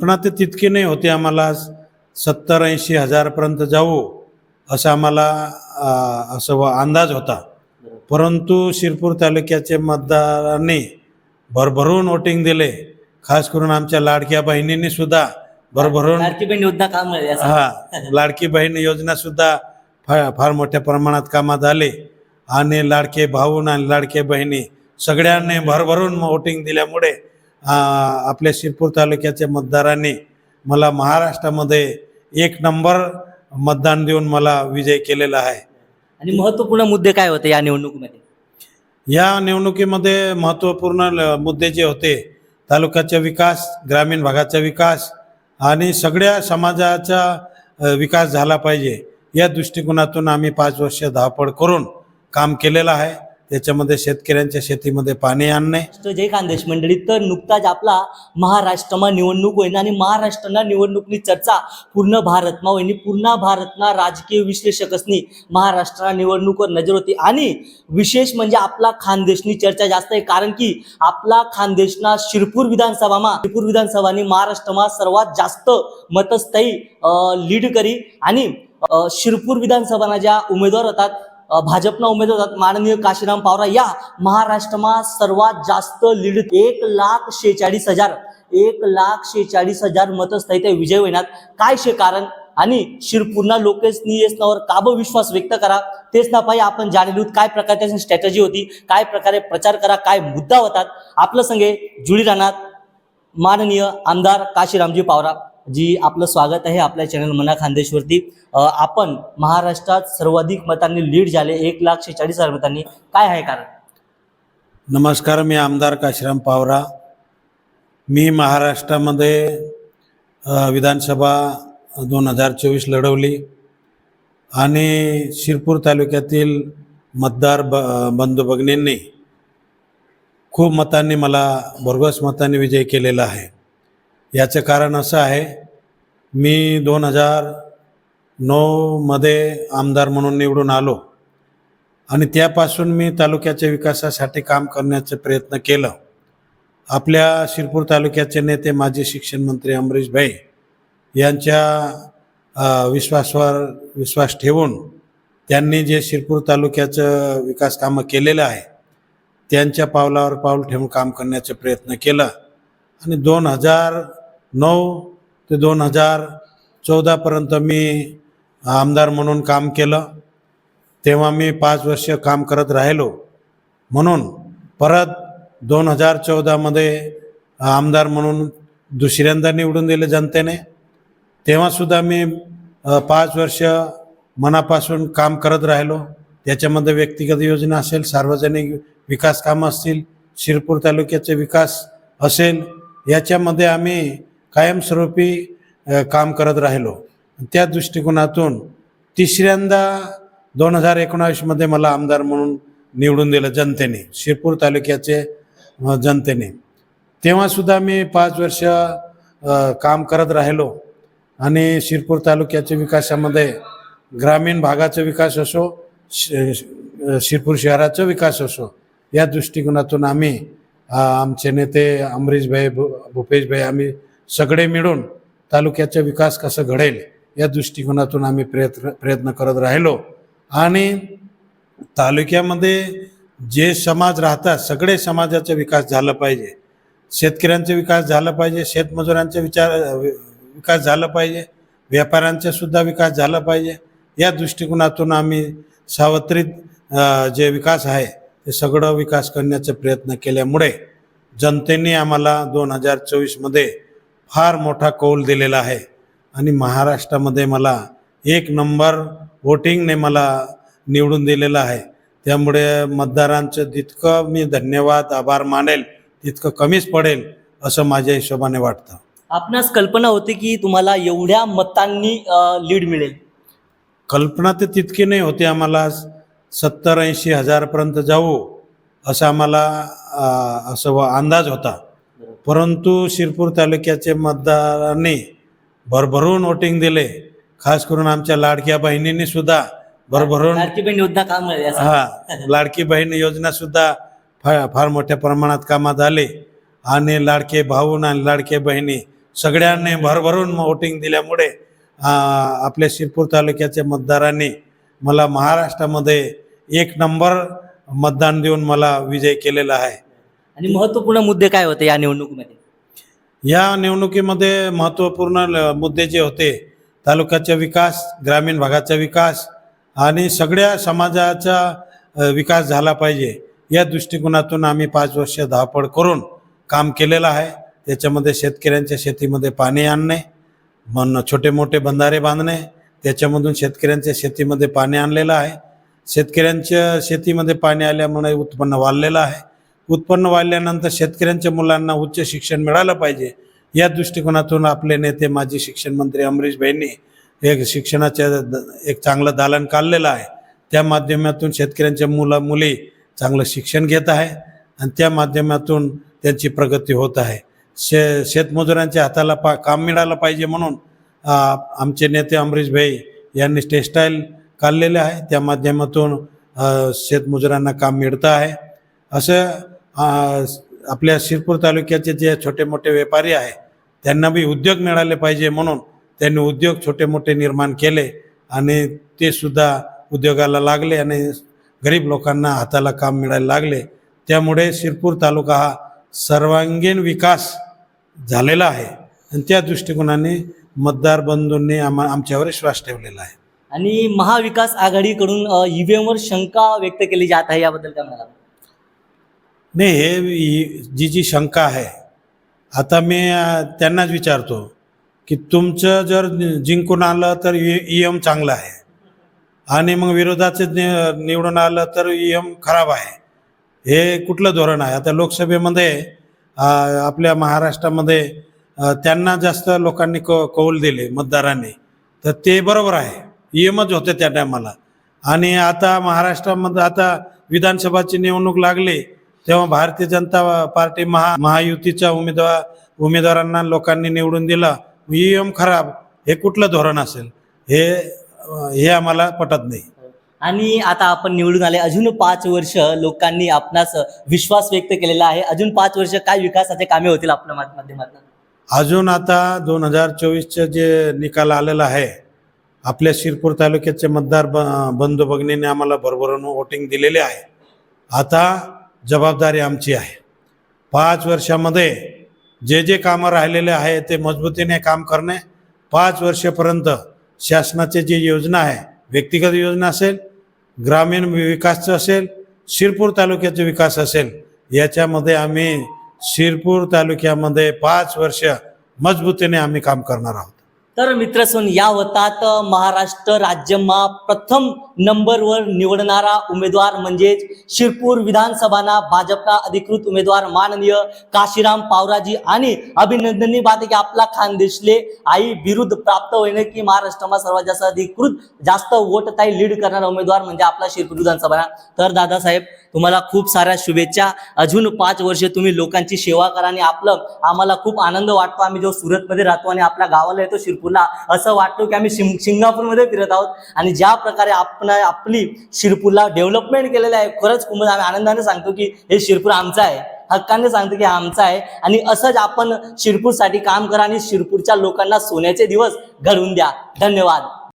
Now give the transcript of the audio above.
कल्पना तर तितकी नाही होती. आम्हाला सत्तर ऐंशी हजारपर्यंत जाऊ असं आम्हाला असं व अंदाज होता. परंतु शिरपूर तालुक्याचे मतदारांनी भरभरून वोटिंग दिले. खास करून आमच्या लाडक्या बहिणींनी सुद्धा भरभरून. हा लाडकी बहीण योजना सुद्धा फार फार मोठ्या प्रमाणात कामात आले. आणि लाडके भाऊ आणि लाडके बहिणी सगळ्यांनी भरभरून वोटिंग दिल्यामुळे आपल्या शिरपूर तालुक्याच्या मतदारांनी मला महाराष्ट्रामध्ये एक नंबर मतदान देऊन मला विजय केलेला आहे. आणि महत्त्वपूर्ण मुद्दे काय होते या निवडणुकीमध्ये? या निवडणुकीमध्ये महत्त्वपूर्ण मुद्दे जे होते तालुक्याचा विकास ग्रामीण भागाचा विकास आणि सगळ्या समाजाचा विकास झाला पाहिजे या दृष्टिकोनातून आम्ही पाच वर्ष धावपळ करून काम केलेलं आहे. त्याच्यामध्ये शेतकऱ्यांच्या शेतीमध्ये पाणी आणणे. जय खानदेश मंडळी तर नुकताच आपला महाराष्ट्रमा निवडणूक होईन आणि महाराष्ट्रना निवडणूकनी चर्चा पूर्ण भारतमा होईनी. पूर्ण भारतना राजकीय विश्लेषकसनी महाराष्ट्र निवडणूकवर नजर होती. आणि विशेष म्हणजे आपला खानदेशनी चर्चा जास्त आहे. कारण की आपला खानदेशना शिरपूर विधानसभामा शिरपूर विधानसभानी महाराष्ट्रमा सर्वात जास्त मतस्थायी लीड करी आणि शिरपूर विधानसभाना ज्या उमेदवार होतात अ, भाजपना उमेदवार होतात माननीय काशीराम पावरा या महाराष्ट्रमा सर्वात जास्त लीड एक लाख शेचाळीस हजार एक लाख शेचाळीस हजार मतस्थायी विजय होईनात. काय शे कारण? आणि शिरपूरना लोकेसनी येसनावर काब विश्वास व्यक्त करा? तेच ना पाहिजे आपण जाणीव काय प्रकारची स्ट्रॅटजी होती काय प्रकारे प्रचार करा काय मुद्दा होतात. आपलं संगे जुळी राहणार माननीय आमदार काशीरामजी पावरा. जी आपलं स्वागत आहे आपल्या चॅनल मना खानदेशवरती. आपण महाराष्ट्रात सर्वाधिक मतांनी लीड झाले एक लाख शेचाळीस हजार मतांनी. काय आहे कारण? नमस्कार मी आमदार काशीराम पावरा. मी महाराष्ट्रामध्ये विधानसभा दोन हजार चोवीस लढवली आणि शिरपूर तालुक्यातील मतदार ब बंधू भगिनींनी खूप मतांनी मला भरघोस मतांनी विजय केलेला आहे. याचं कारण असं आहे मी दोन हजार नऊमध्ये आमदार म्हणून निवडून आलो. आणि त्यापासून मी तालुक्याच्या विकासासाठी काम करण्याचा प्रयत्न केलं. आपल्या शिरपूर तालुक्याचे नेते माजी शिक्षण मंत्री अमरीश भाई यांच्या विश्वासवर विश्वासावर विश्वास ठेवून त्यांनी जे शिरपूर तालुक्याचं विकास कामं केलेलं आहे त्यांच्या पावलावर पाऊल ठेवून काम करण्याचा प्रयत्न केला. आणि दोन हजार नऊ ते दोन हजार चौदापर्यंत मी आमदार म्हणून काम केलं. तेव्हा मी पाच वर्ष काम करत राहिलो. म्हणून परत दोन हजार चौदामध्ये आमदार म्हणून दुसऱ्यांदा निवडून दिले जनतेने. तेव्हासुद्धा मी पाच वर्ष मनापासून काम करत राहिलो. त्याच्यामध्ये व्यक्तिगत योजना असेल सार्वजनिक विकास कामं असतील शिरपूर तालुक्याचे विकास असेल याच्यामध्ये आम्ही कायमस्वरूपी काम करत राहिलो. त्या दृष्टिकोनातून तिसऱ्यांदा दोन हजार एकोणावीसमध्ये मला आमदार म्हणून निवडून दिलं जनतेने शिरपूर तालुक्याचे जनतेने. तेव्हासुद्धा मी पाच वर्ष काम करत राहिलो आणि शिरपूर तालुक्याच्या विकासामध्ये ग्रामीण भागाचा विकास असो शिरपूर शहराचा विकास असो या दृष्टिकोनातून आम्ही आमचे नेते अमरीशभाई भू भूपेशभाई आम्ही सगळे मिळून तालुक्याचा विकास कसं घडेल या दृष्टिकोनातून आम्ही प्रयत्न प्रयत्न करत राहिलो. आणि तालुक्यामध्ये जे समाज राहतात सगळे समाजाचा विकास झाला पाहिजे. शेतकऱ्यांचा विकास झाला पाहिजे शेतमजुरांचा विचार विकास झाला पाहिजे व्यापाऱ्यांचा सुद्धा विकास झाला पाहिजे. या दृष्टिकोनातून आम्ही सावत्रित जे विकास आहे ते सगळं विकास करण्याचा प्रयत्न केल्यामुळे जनतेने आम्हाला दोन हजार चोवीसमध्ये फार मोठा कौल दिलेला आहे. आणि महाराष्ट्रामध्ये मला एक नंबर वोटिंगने मला निवडून दिलेलं आहे. त्यामुळे मतदारांचं जितकं मी धन्यवाद आभार मानेल तितकं कमीच पडेल असं माझ्या हिशोबाने वाटतं. आपणास कल्पना होती की तुम्हाला एवढ्या मतांनी लीड मिळेल. कल्पना तर तितकी नाही होती आम्हाला. सत्तर ऐंशी हजारपर्यंत जाऊ असं आम्हाला असं अंदाज होता. परंतु शिरपूर तालुक्याचे मतदारांनी भरभरून वोटिंग दिले. खास करून आमच्या लाडक्या बहिणींनी सुद्धा भरभरून लाडकी बहीण योजना काम मिळेल याचं. हा लाडकी बहीण योजना सुद्धा फार फार मोठ्या प्रमाणात कामात आले. आणि लाडके भाऊ आणि लाडके बहिणी सगळ्यांनी भरभरून वोटिंग दिल्यामुळे आपल्या शिरपूर तालुक्याच्या मतदारांनी मला महाराष्ट्रामध्ये एक नंबर मतदान देऊन मला विजय केलेला आहे. आणि महत्त्वपूर्ण मुद्दे काय होते या निवडणुकीमध्ये? या निवडणुकीमध्ये महत्त्वपूर्ण ल- मुद्दे जे होते तालुक्याचा विकास ग्रामीण भागाचा विकास आणि सगळ्या समाजाचा विकास झाला पाहिजे. या दृष्टिकोनातून आम्ही पाच वर्ष धावपळ करून काम केलेलं आहे. त्याच्यामध्ये शेतकऱ्यांच्या शेतीमध्ये पाणी आणणे मन छोटे मोठे बंधारे बांधणे त्याच्यामधून शेतकऱ्यांच्या शेतीमध्ये पाणी आणलेलं आहे. शेतकऱ्यांच्या शेतीमध्ये पाणी आल्यामुळे उत्पन्न वाढलेलं आहे. उत्पन्न वाढल्यानंतर शेतकऱ्यांच्या मुलांना उच्च शिक्षण मिळालं पाहिजे. या दृष्टिकोनातून आपले नेते माजी शिक्षण मंत्री अमरीश भाईंनी एक शिक्षणाचं द- एक चांगलं दालन काढलेलं आहे. त्या माध्यमातून शेतकऱ्यांच्या मुलं मुली चांगलं शिक्षण घेत आहे आणि त्या माध्यमातून त्यांची प्रगती होत आहे. शे शेतमजुरांच्या हाताला पा काम मिळालं पाहिजे म्हणून आमचे नेते अमरीश भाई यांनी टेक्स्टाईल काढलेले आहे. त्या माध्यमातून शेतमजुरांना काम मिळतं आहे. असं आपल्या शिरपूर तालुक्याचे जे छोटे मोठे व्यापारी आहे त्यांना बी उद्योग मिळाले पाहिजे म्हणून त्यांनी उद्योग छोटे मोठे निर्माण केले आणि ते सुद्धा उद्योगाला लागले आणि गरीब लोकांना हाताला काम मिळायला लागले. त्यामुळे शिरपूर तालुका हा सर्वांगीण विकास झालेला आहे आणि त्या दृष्टिकोनाने मतदार बंधूंनी आम्हा आमच्यावर विश्वास ठेवलेला आहे. आणि महाविकास आघाडीकडून ईव्हीएम वर शंका व्यक्त केली जात आहे याबद्दल काय म्हणाला नाही हे ही- जी जी शंका आहे आता मी त्यांनाच विचारतो की तुमचं जर जिंकून आलं तर ई एम चांगलं आहे. आणि मग विरोधाचं नि- निवडून आलं तर ई एम खराब आहे. हे कुठलं धोरण आहे? आता लोकसभेमध्ये आपल्या महाराष्ट्रामध्ये त्यांना जास्त लोकांनी क कौल दिले मतदारांनी. तर ते बरोबर आहे. ई एमच होते त्या टायमाला आणि आता महाराष्ट्रामध्ये आता विधानसभाची निवडणूक लागली तेव्हा भारतीय जनता पार्टी महा महायुतीच्या उमेदवार उमेदवारांना लोकांनी निवडून दिलं. ई एम खराब हे कुठलं धोरण असेल? हे हे आम्हाला पटत नाही. आणि आता आपण निवडून आले. अजून पाच वर्ष लोकांनी आपणास विश्वास व्यक्त केलेला आहे. अजून पाच वर्ष काय विकासाचे कामे होतील आपल्या मा- माध्यमातून? अजून आता दोन हजार चोवीसचं जे निकाल आलेला आहे आपल्या शिरपूर तालुक्याचे मतदार ब बंधू भगिनीने आम्हाला भरभरून वोटिंग दिलेले आहे. आता जबाबदारी आमची आहे. पाच वर्षामध्ये जे जे कामं राहिलेले आहे ते मजबूतीने काम करणे पाच वर्षापर्यंत शासनाचे जे योजना आहे व्यक्तिगत योजना असेल ग्रामीण विकासचं असेल शिरपूर तालुक्याचा विकास असेल याच्यामध्ये आम्ही शिरपूर तालुक्यामध्ये पाच वर्ष मजबूतीने आम्ही काम करणार आहोत. तर मित्रसून या होतात महाराष्ट्र राज्यमा प्रथम नंबरवर निवडणारा उमेदवार म्हणजेच शिरपूर विधानसभाना भाजपचा अधिकृत उमेदवार माननीय काशीराम पावराजी आणि अभिनंदननी बात आहे की आपला खानदेशले आई विरुद्ध प्राप्त होईने की महाराष्ट्रमा सर्वात जास्त अधिकृत जास्त वोट ताई लीड करणारा उमेदवार म्हणजे आपला शिरपूर विधानसभा तर दादासाहेब तुम्हाला खूप साऱ्या शुभेच्छा. अजून पाच वर्ष तुम्ही लोकांची सेवा करा आणि आपलं आम्हाला खूप आनंद वाटतो. आम्ही जो सुरतमध्ये राहतो आणि आपल्या गावाला येतो शिरपूर शिरपूरला असं वाटतो की आम्ही शिंग सिंगापूरमध्ये फिरत आहोत. आणि ज्या प्रकारे आपण आपली शिरपूरला डेव्हलपमेंट केलेलं आहे खरंच खूप आम्ही आनंदाने सांगतो की हे शिरपूर आमचं आहे. हक्काने सांगतो की आमचं आहे. आणि असंच आपण शिरपूरसाठी काम करा आणि शिरपूरच्या लोकांना सोन्याचे दिवस घडवून द्या. धन्यवाद.